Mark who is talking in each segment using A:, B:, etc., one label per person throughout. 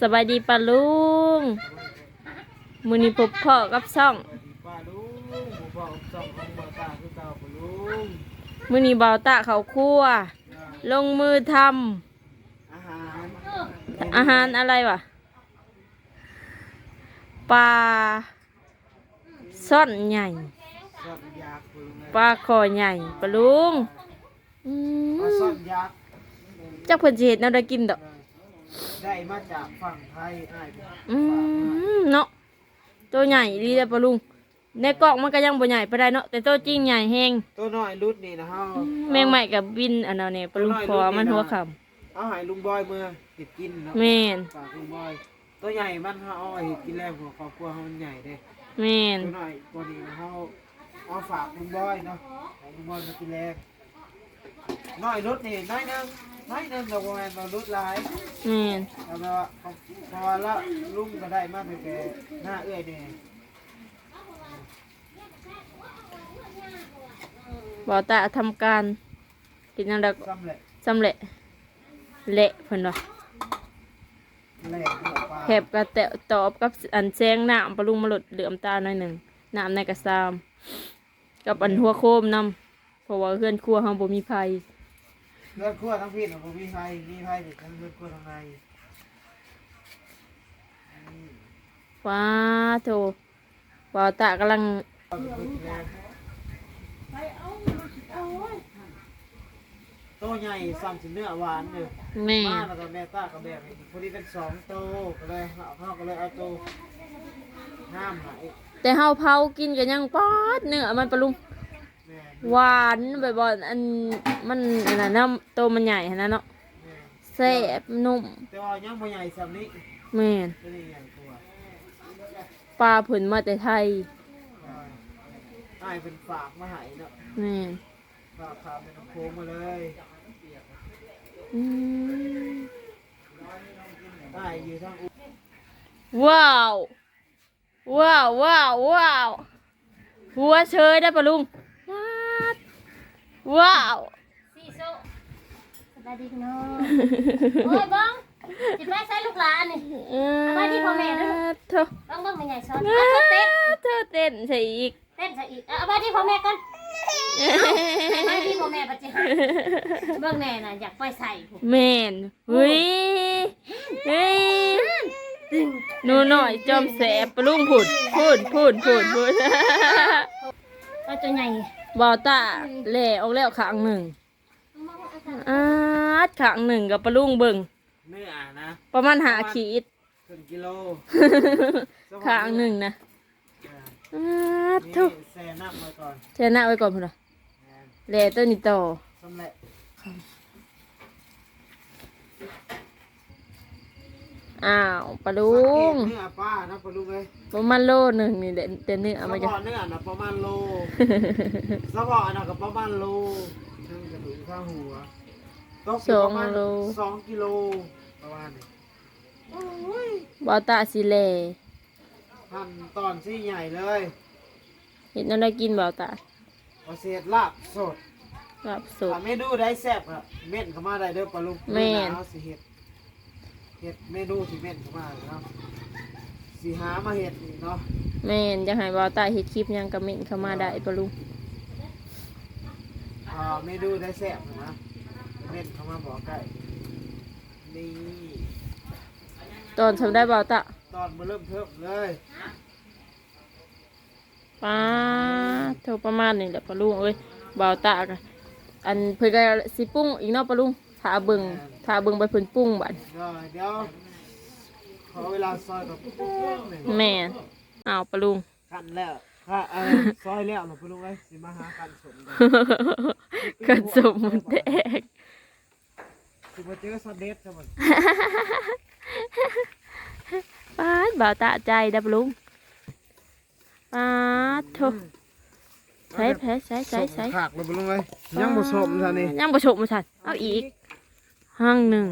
A: สบายดีปะลุงมือนี้พบพ่อกับช่อง
B: ป้าลุงหมูบอกสองของบ่ตาคือเก่าป้าลุง
A: มือนี้เบาตะเขาครั่ว ลงมือท
B: อาหารำ
A: อาหารอะไรวะปลาซ่อนใหญ่
B: ซ่อนยักษ์ป้าลุงเลย
A: ปลาคอใหญ่ปะลุงอื
B: ปลามซ่อนยักษ์
A: จักเพิ่นสิเฮ็ดแนวได้กินดอก
B: ได้มาจากฝั่งไทยอ้าย
A: อืมเนาะตัวใหญ่ดีเลยปะลุง ในกล่องมันก็ยังบ่ใหญ่ปานใดเนาะแต่ตัวจริงใหญ่แฮง
B: ตัวน้อยรุดนี่นะเฮา
A: แมงใหม่กับบินอันนั้นเนี่ยปลาลุงพอมันหัวค
B: เอาให้ลุงบอยเมื่อติดกินเนาะำ
A: แม่น
B: ฝากลุงบอย ตัวใหญ่มันเฮาเอาไว้กินแรงของครอบครัวเฮามันใหญ่เด้
A: แม่น
B: ตัวน้อยตัวนี้นะเฮาเอาฝากลุงบอยเนาะให้ลุงบอยมากินแรงน้อยรุดนี่น้อยหนึง น้อยหนึงเราบ่แม่นว่ารุดหลาย
A: แม่น
B: แล้วก็เพราะว่าละลุงก็ได้มาเป็นแกหน้าเอื้อยเนี่ย
A: บอตาทำการกินอันดับ
B: ซ้ำแหละ
A: สำเร็จเละเพิ่นว่า
B: แหลกหัวปลา
A: แคบกระแตะตอบกับอันแซงน้ำปลาลุงมาหลดเหลือมตาหน่อยหนึ่งน้ำในกระซาม กับอันหัวโคมนำเพราะว่าเพื่อนครัวเฮาบ่มีไผ
B: เลือดขั้วทั้งพี่ของผมมีไฟมีไฟเด็กทั้งเลือดขั้วทั้งใน
A: ว้าโถบอตากำลัง
B: เอาไปกินแรงโตใหญ่ซ้ำสิเนื้อหวานเลย
A: แม่
B: มาแล้วก็แม่ต้ากับแบบนี้พอดีเป็นสองโตก็เลยเอาเข้าก็เลยเอาโตน้ำไหล
A: แต่เฮาเผากินกันยังป๊อดเนื้อมันปลาลุง
B: แม่
A: หวานแบบว่าอันมันอันนั้นนะตัวมันใหญ่ขนาดนั้นเนาะ
B: แม่
A: แซ่บนุ่ม
B: แต่ว่ายังไม่ใหญ่ซ้ำนี้
A: แม่น
B: ตัวนี้ใหญ่กว่า
A: ปลาผุนมาแต่ไทย
B: ไอ้ายเป็นฝากมาใหายเนาะ
A: แม่น
B: ฝากขามเป็นน้ำโค้งมาเลย
A: อืม
B: ได้อยู่ทั้งอุ
A: ว้าว ว้าวว้าวว้าวหัวเชยได้ปะลุงว้าว ว้าว
C: สี่โซสบายดีพี่น้องโอ้ยบ้องจิไปใส่ลูกหลานนี่ไปที่พ่อแม่เด้อ
A: เธอ
C: บ้องบ้องเป็นไงช้อน
A: เธ
C: อะเต้น
A: เธอเต้นใส่อีก
C: เต้นซะอีกเอาไปที่พ่อแม่กันไปที่พ่อแม่ปะจิเบิ่งแน่น่ะอยากไปใส่ผม
A: แม่นเฮ้ยเฮ้ยหนูหน่อยจอมแสบปะลุงผุดพูดพูดพูดพูด
C: เอาตัวใหญ่
A: บอตาแหล่ออกแล้วขางหนึ่งอาดขางหนึ่งกับปลาลุงเบิง
B: เนื้อนะ
A: ประมาณหาขีด
B: ครึ่งกิโล
A: ขางหนึ่งนะอาด
B: นี่
A: ทุก
B: แซ่น้ำมาก่อน
A: เชนะไว้ก่อนพุ่นนะแหล่ตัวนี้ต่อ
B: สำเร็จ
A: อ้าวปลาลุง
B: เนื้อป้านะปลาลุงเลย
A: ประมาณโลหนึ่งนี่แหละเต็มเนื้อ
B: สะ
A: เอา
B: บ
A: มา
B: อ
A: จะ
B: เนื้อนะประมาณโลสะบอนะกับประมาณโลทั้งกระดูกข้างหัวตกอยู่ประมาณสองกิโลประมาณนี้
A: บอตาสิแหล่
B: หั่นตอนซี่ใหญ่เลย
A: เห็นอะไรกินบอตา
B: เอาเศษลาบสด
A: ครับสด
B: ถ้าเมนูได้แซ่บอะเม่นเข้ามาได้เด้อปลาลุง
A: แม่น
B: เอาสิเฮ็ด เฮ็ดเมนูที่เม่นเข้ามาเนาะสิหามาเฮ็ดนี่เนาะ
A: แม่นจะให้บอตาเห็ดคลิปหยังกระเม็นเข้ามาได้ปลาลุง
B: อ่าเมนูได้แซ่บนะเม่นเข้ามาบอกได้นี่
A: ตอนทำได้บอตา
B: ตอนมาเริ่มเทิมเลย
A: ป้าเท่าประมาณนี่แหละปลาลุงเอ้ยบอตากะอันเพื่อก็สิปรุ้งอีกเนาะปลาลุงถ้าเบิ่งถ้าเบิ่งไปเพิ่นปรุ้งบัด
B: เดี๋ยวเดี๋ยวขอเวลาซอยกับแป๊บหนึ่ง
A: แม่นอ้าวปลาลุง
B: กันแล้วถ้าเออซอยแล้วหนูปลุงเลยสิมาหากันสมกัน
A: กันสมมันแตก
B: สิมาเจอสเด็ดกันหมด
A: ป้าดบ่าวตาใจดับลุงป้าดโถใส่แผลใส่ใส่ใส่
B: ขากเลยปลุงเลยยังบ่สมท่านี่
A: ยังบ่ชมมาสันเอาอีก ห้างหนึ่ง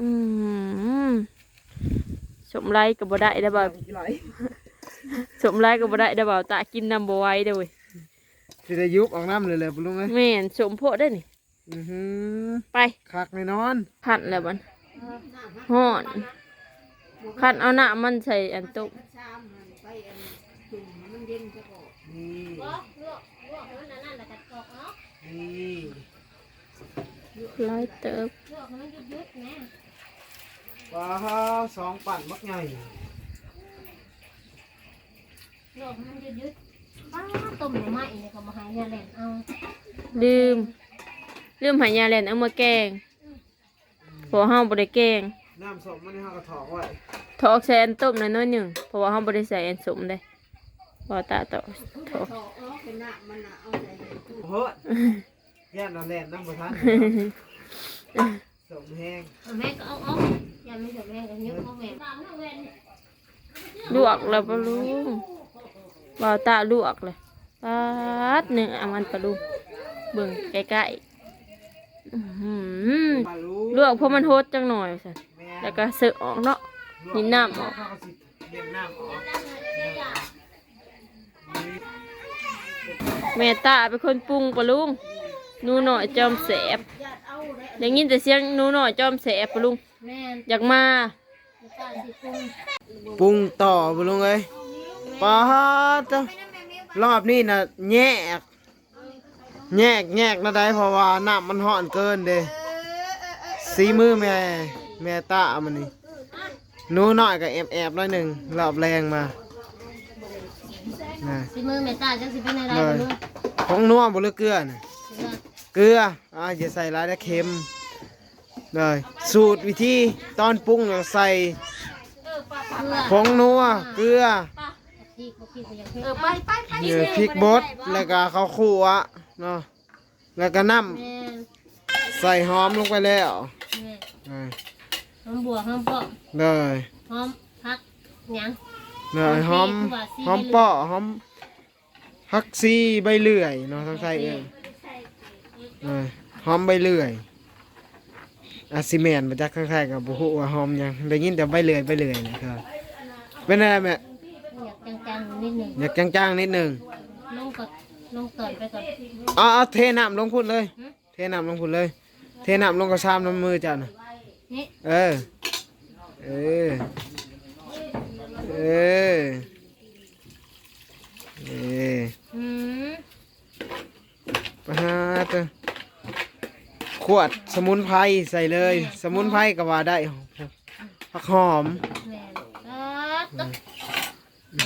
A: อืมสมไรก็บ่ได้เด้อบ่าวสมไรก็บ่ได้เด้อบ่าวตากินน้ำบ่ไหว้เด้อเว้ย
B: สิได้ยุบออกน้ำเลยเลยปลุงเลย
A: แม่นสมโพธิ์ได้อนี่
B: อือหือ
A: ไป
B: คักแน่นอน
A: พันแล้วบัน
C: ถ่
A: ฮ้อนคันเอาหน้ามันใส่อันตุก
B: นี่
A: ร้อยเติบ
C: ลวกให้มันยุบๆแม่
B: ปลาสองปั่นมักใหญ่
C: ลวกให้มันยุบๆป้าต้มหน่อไม้เนี่ยก็มาให้เนี่ยแหละเอา
A: ลืม ลืมหายาแลนเอามาแกงเพราะว่าเฮาบ่ได้แกง
B: น้ำสมมันนี่เฮากระถอกไว้
A: ถอกใส่อันต้มหน้อยๆหนึ่งเพราะว่าเฮาบ่ได้ใส่อันสมเด้พอตาต่อถอก
B: เฮ้ย ย่านนั่นแหละน้ำประทานสมแห้ง
C: เอาแม่ก็เอาออกอย่าไม่จะแม่ก็ยกเอาแม่วางเอาแม่
A: ลวกแล้วบ่ลุงบ่าวตาลวกเลยปาดหนึ่งเอามันปลาลุงเบิ่งใกล้ๆอื้อหือ
B: ปลาลู
A: ลวกเพราะมันโฮดจังหน่อยสั่น
B: แม่
A: แล้วก็เสิร์ฟออกเนาะนี่น้ำออก
B: เฮาก็สิเย็นน้ำออก
A: แม่ตาเป็นคนปรุงปะลุง หนูหน่อยจอมแสบได้ยินแต่เสียงหนูหน่อยจอมแสบปะลุง
C: แม่น
A: อยากมา
C: ตาสิปรุง
B: ปรุงต่อบ่ลุงเอ้ยปลาจ้ะรอบนี้น่ะแยก แยกแยกนะได้เพราะว่าน้ำมันร้อนเกินเด้สีมือแม่แม่ตามันนี่หนูน้อยก็แอบแอบๆหน้อยหนึ่งรอบแรงมาน่ะ
C: สิมือแม่ตาจังสิเป็นอะไรบ่รู้
B: ของนัวบ่หรือเกลือน่ะ เกลืออ่าอย่าใส่หลายแล้วเค็มเลยสูตรวิธีตอนปรุงเราใส่
C: เออปลาเกลือ
B: ผงนัวเกลือ
C: พี่ก็พี่ก็ยังเฮ็ด
A: เออไปไปไป
B: เนื้อพริกบดแล้วก็ข้าวคั่วเนาะแล้วก็น้
C: แม่นำ
B: ใส่หอมลงไปแล้ว
C: แม่
B: อ่า
C: หอมบัวหอมเปาะ
B: เลย
C: หอมผักหยัง
B: เลยหอมหอมเปาะหอมฮักซีใบเลื่อยเนาะทั้งไทยเองเลย หอมใบเลื่อยอาซิเมนมาจากข้างไทยกับบุหุว่าหอมหยังได้ยินแต่ใบเลื่อยใบเลื่อยนะครับเป็นอะไรแม่
C: อยากจังๆนิดหนึง
B: อยากจ้างๆนิดหนึ่ง
C: ลงก่อนลงต่อนไปก่อน
B: เอาเอาเทน้ำลงพุ่นเลย
C: หึ
B: เทน้ำลงพุ่นเลย เทน้ำลงกระชามน้ำมือเจ้าน่ะ
C: นี่
B: เออเออเออเออ
C: อืม
B: ปะฮะตัว ขวดสมุนไพรใส่เลย สมุนไพรก็ว่าได้ผักหอม
C: แม่นเออตึ๊ก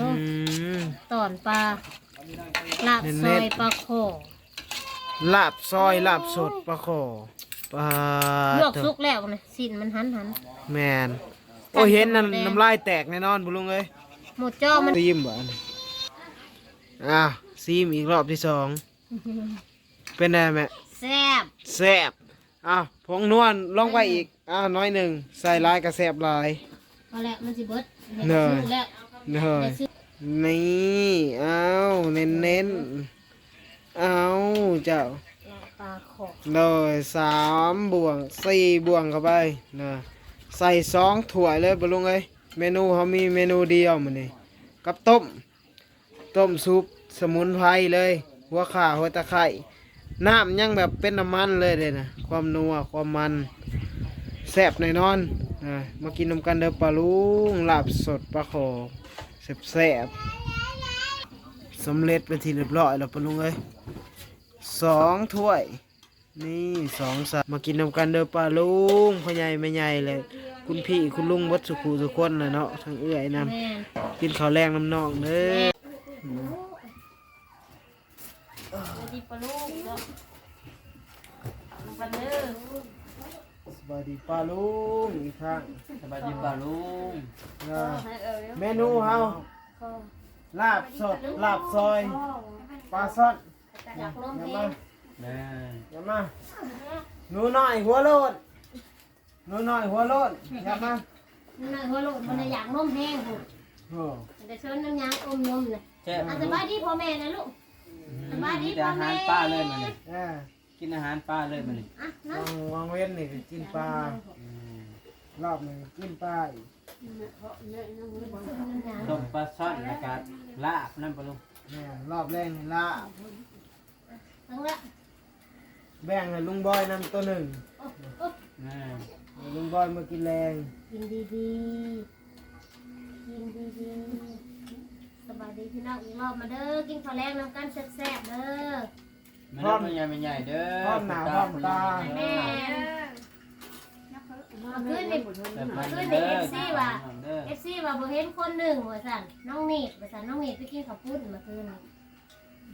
B: อืม
C: ตอนปลาลาบ
B: เน้
C: ซ
B: นๆ
C: อยปลาโข
B: ลาบซอยลาบสดปลาขอปลา
C: ลวกสุกแล้วนะสิ้นมันหันหัน
B: แมนโอ้ยเห็นนั่นน้ำลายแตกแน่นอนบุลุงเอ้ย
C: หมดจ้อมัน
B: ซีมบ่อันนี้อะซีมอีกรอบที่สองเป็นไงแม่
C: แซ่บ
B: แซ่บ อ้าวผงนวลลงไปอีกอ้าวน้อยหนึ่งใส่ลายกระแซบลาย
C: พอแล้วมันสิเบิด
B: เนย
C: ซื้อแล้ว
B: เฮ้ย
C: เดี๋ยวซื้อ
B: นี่อ้าวเน้นเน้นๆอ้าวเจ้า
C: ปลาโข
B: เลยสามบ่วงสี่บ่วงเข้าไปนะใส่สองถ้วยเลยบลุงเอ้ยเมนูเขามีเมนูเดียวมันนี่กับต้ม ต้มซุปสมุนไพรเลย หัวข่าหัวตะไคร่ น้ำยังแบบเป็นน้ำมันเลยเลยนะความนัวความมันแซ่บแน่นอนนะมากินนำกันเด้อปลาลุงลาบสดปลาขอแซ่บแซ่บๆสำเร็จเป็นที่เรียบร้อยแล้วปลาลุงเอ้ยสองถ้วย นี่สองสามมากินนำกันเด้อปลาลุงพ่อใหญ่แม่ใหญ่เลยคุณพี่คุณลุงวัดสุขูทุกคนนะเนาะทั้งเอื้อยนำ
C: แม่
B: กินข้าวแรงน้ำนองเด้อ
A: ดีปะลุงเนาะลงไปเด้อ
B: สบายดีป้าลุงอีกครั้ง
D: สบายดีป่าลุง
B: นะเมนูเฮาลาบสดลาบซอยปลาซอด
C: อยากลม
B: อย่า
C: เอ
B: ง
D: แม่
B: อย่ามาหนูน้อยหัวโลดหนูน้อยหัวโลดอย่ามา
C: มันน่ะหัวโลดมันน่ะอยากนมแห้งพุ่น
B: โอ้
C: แต่เชิญน้ำยางอมนมน่ะ
D: แซ่บ
C: อะสบายดีพ่อแม่นะลูก สบายดี
D: มีแต่อาหารป้าเลยมันนี่
B: อ่า
D: กินอาหารป้าเลยมันนี่
C: อะนะ
B: วางวางเว้นนี่ก็กินปลา
D: อืม
B: รอบหนึ่งกินปลาอีก
C: น้ำยาง
D: ต้มปลาช่อนแล้วก็ลาบนั่นป่าลุง
B: แม่รอบแรกนี่ลาบ
C: ทั้งละ
B: แบ่งให้ลุงบอยนำตัวหนึ่ง
C: โอ๊ะโอ๊ะ
D: แม่
B: ลุงบอยมากินแรง
C: กินดีๆกินดีๆส บายดีพี่น้องรอบมาเด้อกินข้าวแรงน้ำกันแซ่บๆเด้อ
D: ไม่ได้ไม่ใหญ่ไม่ใหญ่เด้อ
B: พร้อมหนาพร้อมตา
C: แม่ขึ้นนี่
D: แต่มัน
C: ขึ้นในเอฟซีว่ะ
D: เอ
C: ฟซีว่าบ่เห็นคนหนึ่งว่าสั่นน้องนีดว่าสั่นน้องนีดไปกินข้าวปุ้นมาคืน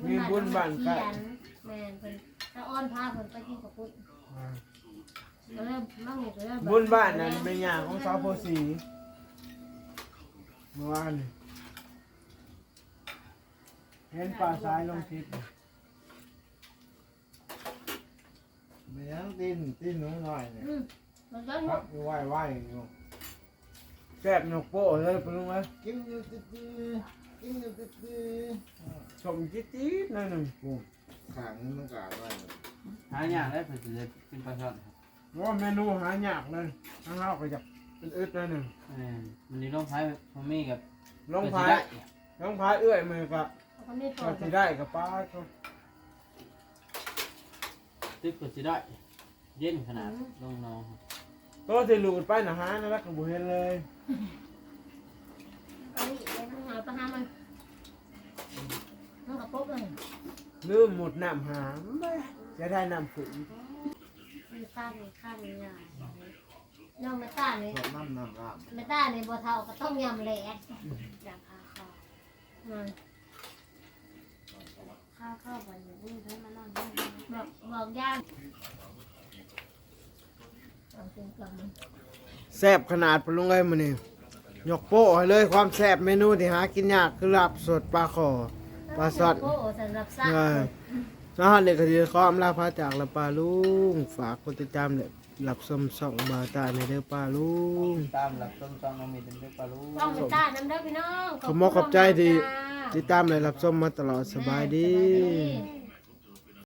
B: มีบุญบ้าน
C: ใก
B: ใกล้
C: แม่เพิ่นตาอ้อนพาเพิ่นไปกินข้าวปุ้นก็เลยน้องนีดก็เลย
B: บุญบ้านนั้นเป็นอย่างของสาวโพสีเมื่อวานนี่ เห็นป่าซ้ายลงทิศไม่ยังตีนตีนหนูหน่อยเนี่ย
C: อืมมันก็
B: ครับอยู่ไหวไหวอยู่แซ่บหนกโป้เลยปะลุงเอ้ยกินอยู่ตื้อๆกินอยู่ตื้อๆชมจิ๊ดๆหน่อยหนึ่งปู
E: ขังมันกาดไว้
D: หาอย่างได้เพื่อจะเป็นปลาช่อนครับ
B: ว่าเมนูหายากเลยทั้งเราก็จะเป็นอึดหน่อยหนึ่ง
D: เออมันนี่ลงท้ายพอมีกับ
B: ลงพายลงพายเอื้อยมือก็
C: คนนี้พอ
B: ก็สิได้กับป้าก็
D: ตึกก็สิได้ เย็นขนาดลงนองครับ
B: ตัวที่หลุดไปนะฮะนั่นแหละก็บ่เห็นเลย
C: ไปอีกแล้วมันหายไปหามันมันกระปุกเลย
B: ลืมหมดน้ำหามไปจะได้น้ำฝุน
C: มีข้าวมีข้าวมียาน้องเมตาเนี่ย
E: สดน้ำน้ำราบ
C: เมตาเนี่ยบัวเทาก็ต้องยำแหลกอยากพาข้าวมัน ข้าวข้าวไปอยู่นี่ให้มันนั่งบอกบอกย่างเอาเต็มกำมัน
B: แซ่บขนาดปะลุงเอ้ยมื้อนี้ยกโป้ให้เลยความแซ่บเมนูที่หากินยากคือลาบสดปลาคอปลาสด
C: โอ้สำหรับซ่า
B: ใช่สหัสเด็กก็สิขออำลาพาจากละปลาลุงฝากกดติดตามและรับชมช่องบาตาในเด้อปลาลุง
D: ตามหลักต้นต้องน้องมีเป็นเด็กปลาลู
C: ต้องเมตาน้ำเด้อพี่น้อง
B: ขอบคุณขอบใจที่ ติดตามและรับชมมาตลอดสบายดี
C: สบายดี